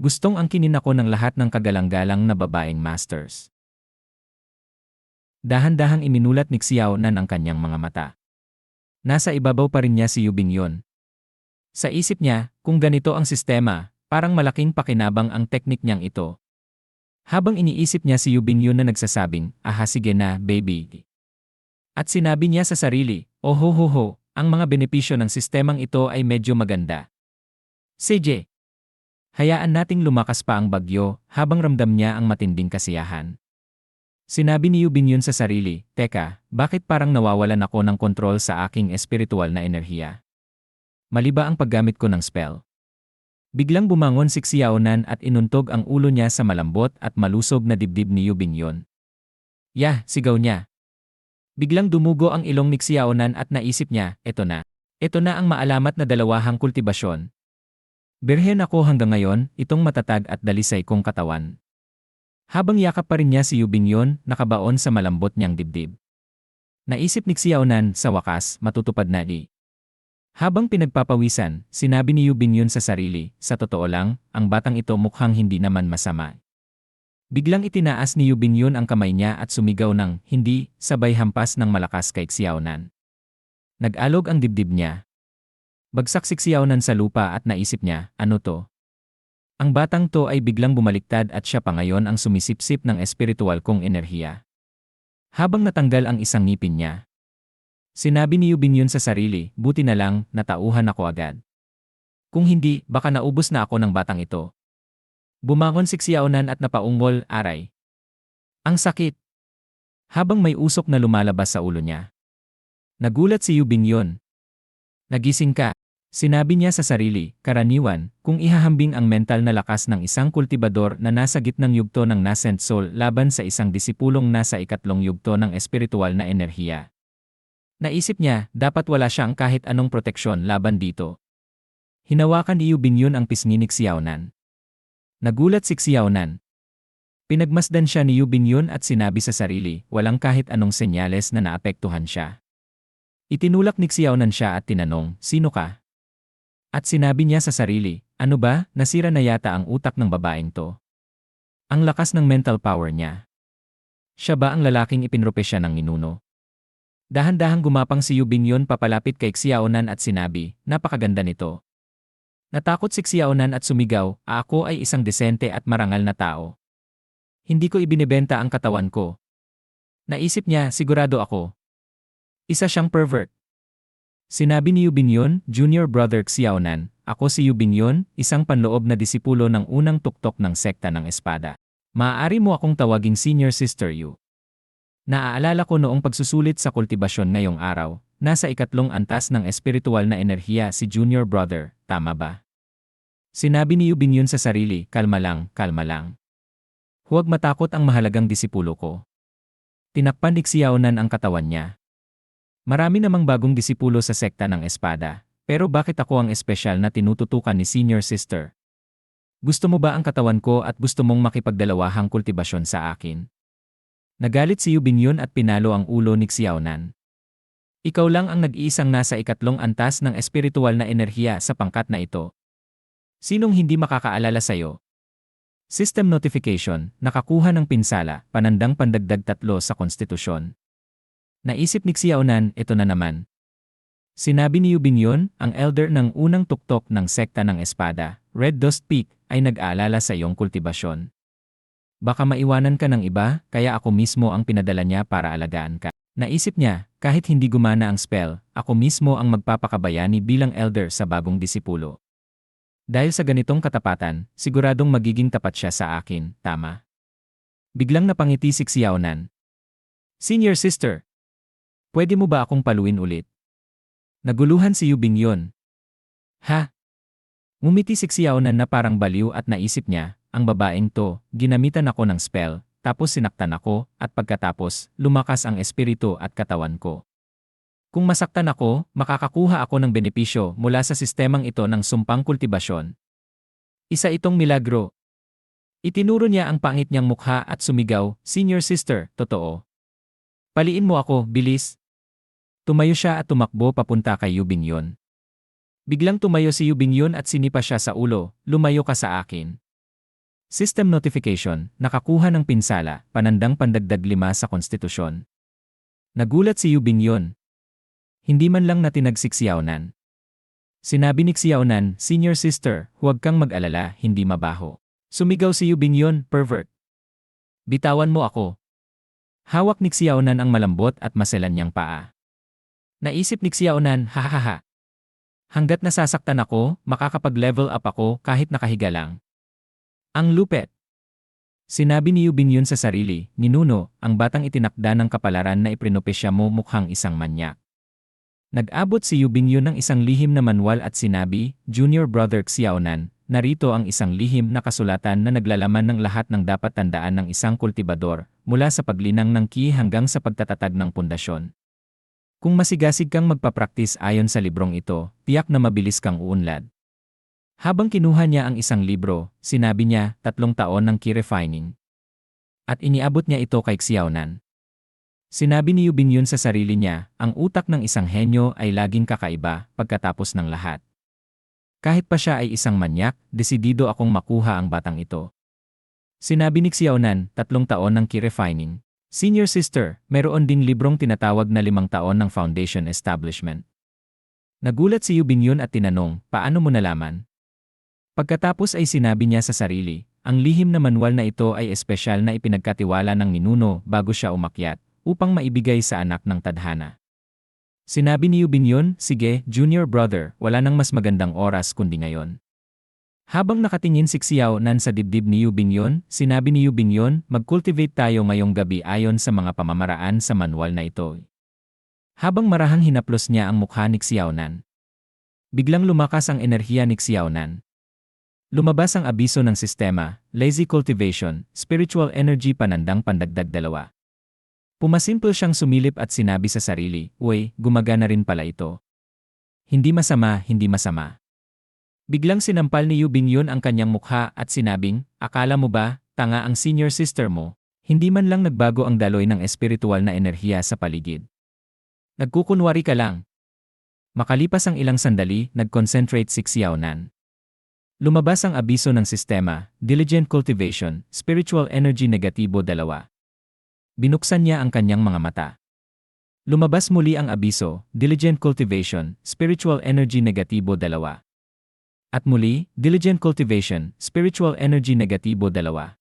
Gustong angkinin ako ng lahat ng kagalang-galang na babaeng masters. Dahan-dahang iminulat ni Xiao Nan ang kanyang mga mata. Nasa ibabaw pa rin niya si Yubing Yun. Sa isip niya, kung ganito ang sistema, parang malaking pakinabang ang teknik niyang ito. Habang iniisip niya si Yubing Yun na nagsasabing, aha sige na, baby. At sinabi niya sa sarili, oh ho ho ho, ang mga benepisyo ng sistemang ito ay medyo maganda. CJ. Hayaan nating lumakas pa ang bagyo habang ramdam niya ang matinding kasiyahan. Sinabi ni Yubin yun sa sarili, Teka, bakit parang nawawalan ako ng kontrol sa aking espiritual na enerhiya? Mali ba ang paggamit ko ng spell? Biglang bumangon si Xiaonan at inuntog ang ulo niya sa malambot at malusog na dibdib ni Yubin yun. Yah, sigaw niya. Biglang dumugo ang ilong ni Xiaonan at naisip niya, eto na. Ito na ang maalamat na dalawahang kultibasyon. Birhen ako hanggang ngayon, itong matatag at dalisay kong katawan. Habang yakap pa rin niya si Yubin Yon, nakabaon sa malambot niyang dibdib. Naisip ni Xiaonan, sa wakas, matutupad na di. Habang pinagpapawisan, sinabi ni Yubin Yon sa sarili, sa totoo lang, ang batang ito mukhang hindi naman masama. Biglang itinaas ni Yubin Yon ang kamay niya at sumigaw ng, hindi, sabay hampas ng malakas kay Xiaonan. Nag-alog ang dibdib niya. Bagsak si Xiaonan sa lupa at naisip niya, ano to? Ang batang to ay biglang bumaliktad at siya pa ngayon ang sumisipsip ng espiritual kong enerhiya. Habang natanggal ang isang ngipin niya. Sinabi ni Yubin yun sa sarili, buti na lang, natauhan ako agad. Kung hindi, baka naubos na ako ng batang ito. Bumangon si Xiaonan at napaungol, aray. Ang sakit. Habang may usok na lumalabas sa ulo niya. Nagulat si Yubin yun. Nagising ka, Sinabi niya sa sarili, karaniwan, kung ihahambing ang mental na lakas ng isang kultibador na nasa gitnang yugto ng nascent soul laban sa isang disipulong nasa ikatlong yugto ng espiritual na enerhiya. Naisip niya, dapat wala siyang kahit anong proteksyon laban dito. Hinawakan ni Yubin ang pisngi ni Xiaonan. Nagulat si Xiaonan. Pinagmasdan siya ni Yubin at sinabi sa sarili, walang kahit anong senyales na naapektuhan siya. Itinulak ni Xiaonan siya at tinanong, sino ka? At sinabi niya sa sarili, ano ba, nasira na yata ang utak ng babaeng to. Ang lakas ng mental power niya. Siya ba ang lalaking ipinrope siya ng ninuno? Dahan-dahang gumapang si Yubin yun papalapit kay Xiaonan at sinabi, napakaganda nito. Natakot si Xiaonan at sumigaw, ako ay isang desente at marangal na tao. Hindi ko ibinebenta ang katawan ko. Naisip niya, sigurado ako. Isa siyang pervert. Sinabi ni Yubinyon, junior brother Xiaonan, ako si Yubinyon, isang panloob na disipulo ng unang tuktok ng sekta ng espada. Maaari mo akong tawaging senior sister Yu. Naaalala ko noong pagsusulit sa kultibasyon ngayong araw, nasa ikatlong antas ng espiritual na enerhiya si junior brother, tama ba? Sinabi ni Yubinyon sa sarili, kalma lang, kalma lang. Huwag matakot ang mahalagang disipulo ko. Tinakpan ni Xiaonan ang katawan niya. Marami namang bagong disipulo sa sekta ng espada, pero bakit ako ang espesyal na tinututukan ni senior sister? Gusto mo ba ang katawan ko at gusto mong makipagdalawahang kultibasyon sa akin? Nagalit si Yubin at pinalo ang ulo ni Xiaonan. Ikaw lang ang nag-iisang nasa ikatlong antas ng espiritual na enerhiya sa pangkat na ito. Sinong hindi makakaalala sa'yo? System notification, nakakuha ng pinsala, panandang pandagdag tatlo sa konstitusyon. Naisip ni Xiaonan, ito na naman. Sinabi ni Yubinyon, ang elder ng unang tuktok ng sekta ng espada, Red Dust Peak, ay nag-aalala sa iyong kultibasyon. Baka maiwanan ka ng iba, kaya ako mismo ang pinadala niya para alagaan ka. Naisip niya, kahit hindi gumana ang spell, ako mismo ang magpapakabayani bilang elder sa bagong disipulo. Dahil sa ganitong katapatan, siguradong magiging tapat siya sa akin, tama? Biglang napangiti si Xiaonan. Senior sister, Pwede mo ba akong paluin ulit? Naguluhan si Yubing yon. Ha? Ngumiti si Xiaonan na parang baliw at naisip niya, ang babaeng to, ginamitan ako ng spell, tapos sinaktan ako, at pagkatapos, lumakas ang espiritu at katawan ko. Kung masaktan ako, makakakuha ako ng benepisyo mula sa sistemang ito ng sumpang kultibasyon. Isa itong milagro. Itinuro niya ang pangit niyang mukha at sumigaw, Senior sister, totoo. Paliin mo ako, bilis. Tumayo siya at tumakbo papunta kay Yubinyon. Biglang tumayo si Yubinyon at sinipa siya sa ulo, lumayo ka sa akin. System notification, nakakuha ng pinsala, panandang pandagdag lima sa konstitusyon. Nagulat si Yu Binyon. Hindi man lang natinagsik si Yaonan. Sinabi ni Xiaonan, Senior sister, huwag kang mag-alala, hindi mabaho. Sumigaw si Yu Binyon, pervert. Bitawan mo ako. Hawak ni Xiaonan ang malambot at maselan niyang paa. Naisip ni Xiaonan, hahaha. Hanggat nasasaktan ako, makakapag-level up ako kahit nakahiga lang. Ang lupet. Sinabi ni Yu Binyon sa sarili, Ninuno, ang batang itinakda ng kapalaran na iprinopesya mo mukhang isang manyak. Nag-abot si Yu Binyon ng isang lihim na manual at sinabi, Junior Brother Xiaonan, narito ang isang lihim na kasulatan na naglalaman ng lahat ng dapat tandaan ng isang kultibador, mula sa paglinang ng ki hanggang sa pagtatatag ng pundasyon. Kung masigasig kang magpapraktis ayon sa librong ito, tiyak na mabilis kang uunlad. Habang kinuha niya ang isang libro, sinabi niya, tatlong taon ng key refining. At iniabot niya ito kay Xiaonan. Sinabi ni Yu Bingyun sa sarili niya, ang utak ng isang henyo ay laging kakaiba pagkatapos ng lahat. Kahit pa siya ay isang manyak, desidido akong makuha ang batang ito. Sinabi ni Xiaonan, tatlong taon ng key refining. Senior sister, meron ding librong tinatawag na limang taon ng foundation establishment. Nagulat si Yu Bingyun at tinanong, paano mo nalaman? Pagkatapos ay sinabi niya sa sarili, ang lihim na manual na ito ay espesyal na ipinagkatiwala ng ninuno bago siya umakyat, upang maibigay sa anak ng tadhana. Sinabi ni Yubinyon, sige, junior brother, wala nang mas magandang oras kundi ngayon. Habang nakatingin si Xiao Nan sa dibdib ni Yubinyon, sinabi ni Yubinyon, mag-cultivate tayo ngayong gabi ayon sa mga pamamaraan sa manual na ito. Habang marahang hinaplos niya ang mukha ni Xiao Nan. Biglang lumakas ang enerhiya ni Xiao Nan. Lumabas ang abiso ng sistema, lazy cultivation, spiritual energy panandang pandagdag dalawa. Pumasimple siyang sumilip at sinabi sa sarili, Uy, gumagana rin pala ito. Hindi masama, hindi masama. Biglang sinampal ni Yu Bingyun ang kanyang mukha at sinabing, Akala mo ba, tanga ang senior sister mo, hindi man lang nagbago ang daloy ng espiritual na enerhiya sa paligid. Nagkukunwari ka lang. Makalipas ang ilang sandali, nag-concentrate si Xiaonan. Lumabas ang abiso ng sistema, diligent cultivation, spiritual energy negatibo dalawa. Binuksan niya ang kanyang mga mata. Lumabas muli ang abiso, diligent cultivation, spiritual energy negatibo dalawa. At muli, diligent cultivation, spiritual energy negatibo dalawa.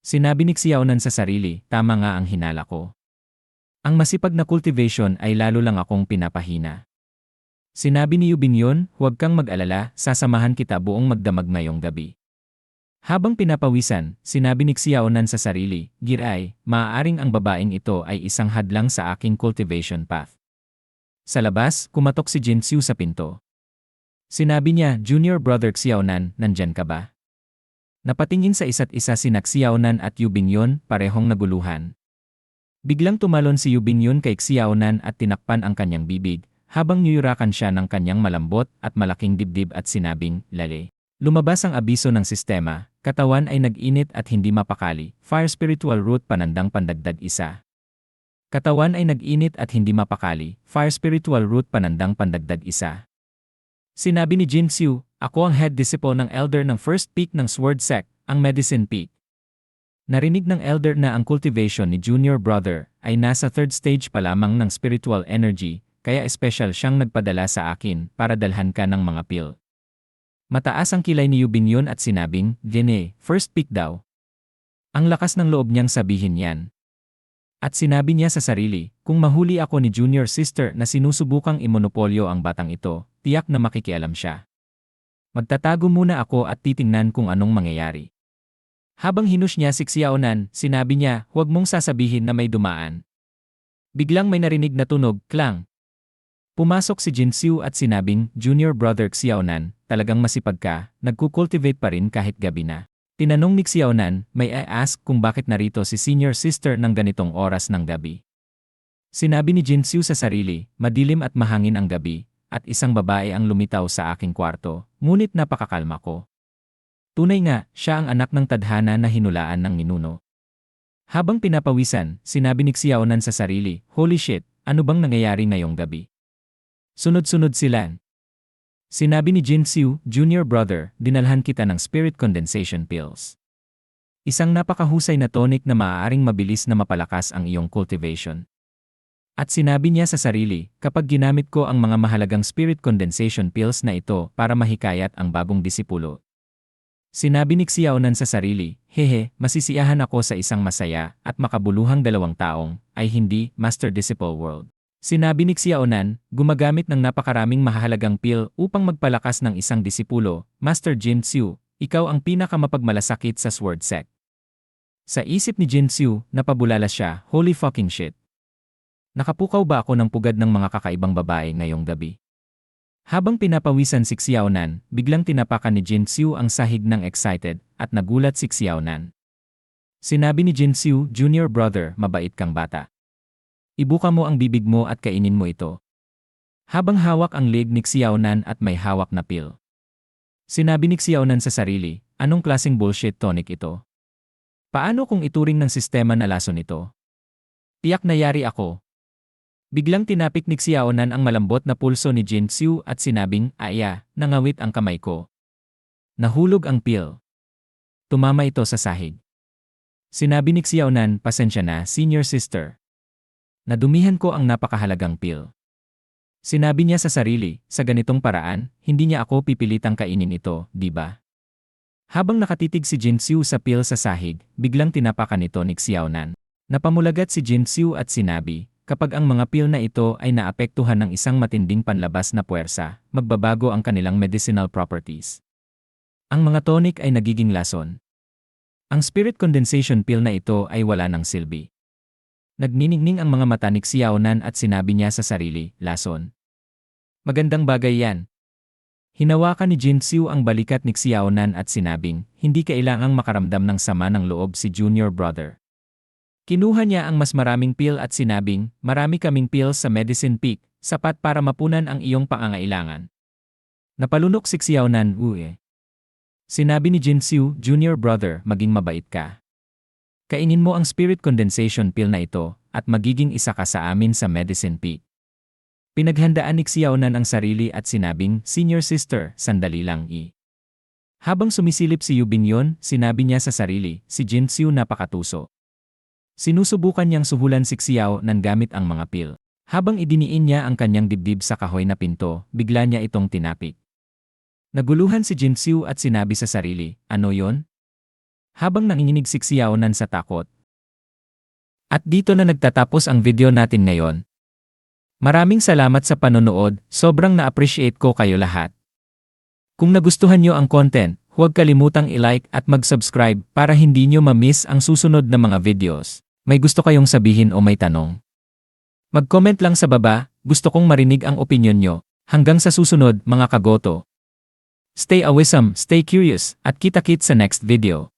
Sinabi ni Xiaonan sa sarili, tama nga ang hinala ko. Ang masipag na cultivation ay lalo lang akong pinapahina. Sinabi ni Yubinyon, huwag kang mag-alala, sasamahan kita buong magdamag ngayong gabi. Habang pinapawisan, sinabi ni Xiaonan sa sarili, Giray, maaaring ang babaeng ito ay isang hadlang sa aking cultivation path. Sa labas, kumatok si Jin Xiu sa pinto. Sinabi niya, Junior Brother Xiaonan, nandyan ka ba? Napatingin sa isa't isa si Xiaonan at Yubinyon, parehong naguluhan. Biglang tumalon si Yubinyon kay Xiaonan at tinakpan ang kanyang bibig, habang niyurakan siya ng kanyang malambot at malaking dibdib at sinabing, lale. Lumabas ang abiso ng sistema, katawan ay nag-init at hindi mapakali, fire spiritual root panandang pandagdag isa. Katawan ay nag-init at hindi mapakali, fire spiritual root panandang pandagdag isa. Sinabi ni Jin Xiu, ako ang head disciple ng elder ng first peak ng Sword Sect, ang Medicine Peak. Narinig ng elder na ang cultivation ni junior brother ay nasa third stage pa lamang ng spiritual energy, kaya espesyal siyang nagpadala sa akin para dalhan ka ng mga pill. Mataas ang kilay ni Yubinyon at sinabing, Gene, first pick daw. Ang lakas ng loob niyang sabihin yan. At sinabi niya sa sarili, kung mahuli ako ni junior sister na sinusubukang imonopolyo ang batang ito, tiyak na makikialam siya. Magtatago muna ako at titingnan kung anong mangyayari. Habang hinush niya si Xiaonan, sinabi niya, huwag mong sasabihin na may dumaan. Biglang may narinig na tunog, klang, Pumasok si Jin Xiu at sinabing, Junior Brother Xiaonan, talagang masipag ka, nagkukultivate pa rin kahit gabi na. Tinanong ni Xiaonan, may I ask kung bakit narito si senior sister ng ganitong oras ng gabi. Sinabi ni Jin Xiu sa sarili, madilim at mahangin ang gabi, at isang babae ang lumitaw sa aking kwarto, ngunit napakakalma ko. Tunay nga, siya ang anak ng tadhana na hinulaan ng ninuno. Habang pinapawisan, sinabi ni Xiaonan sa sarili, Holy shit, ano bang nangyayari ngayong gabi? Sunod-sunod sila. Sinabi ni Jin Xiu, junior brother, dinalhan kita ng spirit condensation pills. Isang napakahusay na tonic na maaaring mabilis na mapalakas ang iyong cultivation. At sinabi niya sa sarili, kapag ginamit ko ang mga mahalagang spirit condensation pills na ito para mahikayat ang bagong disipulo. Sinabi ni Xiaonan sa sarili, hehe, masisiyahan ako sa isang masaya at makabuluhang dalawang taong, ay hindi, Master-Disciple World. Sinabi ni Xiaonan, gumagamit ng napakaraming mahalagang pill upang magpalakas ng isang disipulo, Master Jin Xiu, ikaw ang pinakamapagmalasakit sa Sword Sect. Sa isip ni Jin Xiu, napabulala siya, holy fucking shit. Nakapukaw ba ako ng pugad ng mga kakaibang babae ngayong gabi? Habang pinapawisan si Xiaonan, biglang tinapakan ni Jin Xiu ang sahig ng excited at nagulat si Xiaonan. Sinabi ni Jin Xiu, Junior brother, mabait kang bata. Ibuka mo ang bibig mo at kainin mo ito. Habang hawak ang leg ni Xiaonan at may hawak na pill. Sinabi ni Xiaonan sa sarili, anong klaseng bullshit tonic ito? Paano kung ituring ng sistema na lason ito? Tiyak na yari ako. Biglang tinapik ni Xiaonan ang malambot na pulso ni Jin Xiu at sinabing, Aya, nangawit ang kamay ko. Nahulog ang pill. Tumama ito sa sahig. Sinabi ni Xiaonan, pasensya na, senior sister. Nadumihan ko ang napakahalagang pill. Sinabi niya sa sarili, sa ganitong paraan, hindi niya ako pipilitang kainin ito, di ba? Habang nakatitig si Jin Xiu sa pill sa sahig, biglang tinapakan ito ni Xiaonan. Napamulagat si Jin Xiu at sinabi, kapag ang mga pill na ito ay naapektuhan ng isang matinding panlabas na puwersa, magbabago ang kanilang medicinal properties. Ang mga tonic ay nagiging lason. Ang spirit condensation pill na ito ay wala ng silbi. Nagniningning ang mga mata ni Xiaonan at sinabi niya sa sarili, lason. Magandang bagay yan. Hinawakan ni Jin Xiu ang balikat ni Xiaonan at sinabing, hindi kailangang makaramdam ng sama ng loob si junior brother. Kinuha niya ang mas maraming pill at sinabing, marami kaming pills sa Medicine Peak, sapat para mapunan ang iyong pangangailangan. Napalunok si Xiaonan, uwe. Sinabi ni Jin Xiu, junior brother, maging mabait ka. Kainin mo ang spirit condensation pill na ito at magiging isa ka sa amin sa Medicine Peak. Pinaghandaan ni Xiaonan ang sarili at sinabing, Senior sister, sandali lang i. Habang sumisilip si Yu Binyon, sinabi niya sa sarili, si Jin Xiu napakatuso. Sinusubukan niyang suhulan si Xiao ng gamit ang mga pil. Habang idiniin niya ang kanyang dibdib sa kahoy na pinto, bigla niya itong tinapik. Naguluhan si Jin Xiu at sinabi sa sarili, ano yon? Habang nanginginig si Xiao nan sa takot. At dito na nagtatapos ang video natin ngayon. Maraming salamat sa panonood, sobrang na-appreciate ko kayo lahat. Kung nagustuhan nyo ang content, huwag kalimutang i-like at mag-subscribe para hindi nyo ma-miss ang susunod na mga videos. May gusto kayong sabihin o may tanong? Mag-comment lang sa baba, gusto kong marinig ang opinion nyo. Hanggang sa susunod, mga kagoto. Stay awisam, stay curious, at kita-kit sa next video.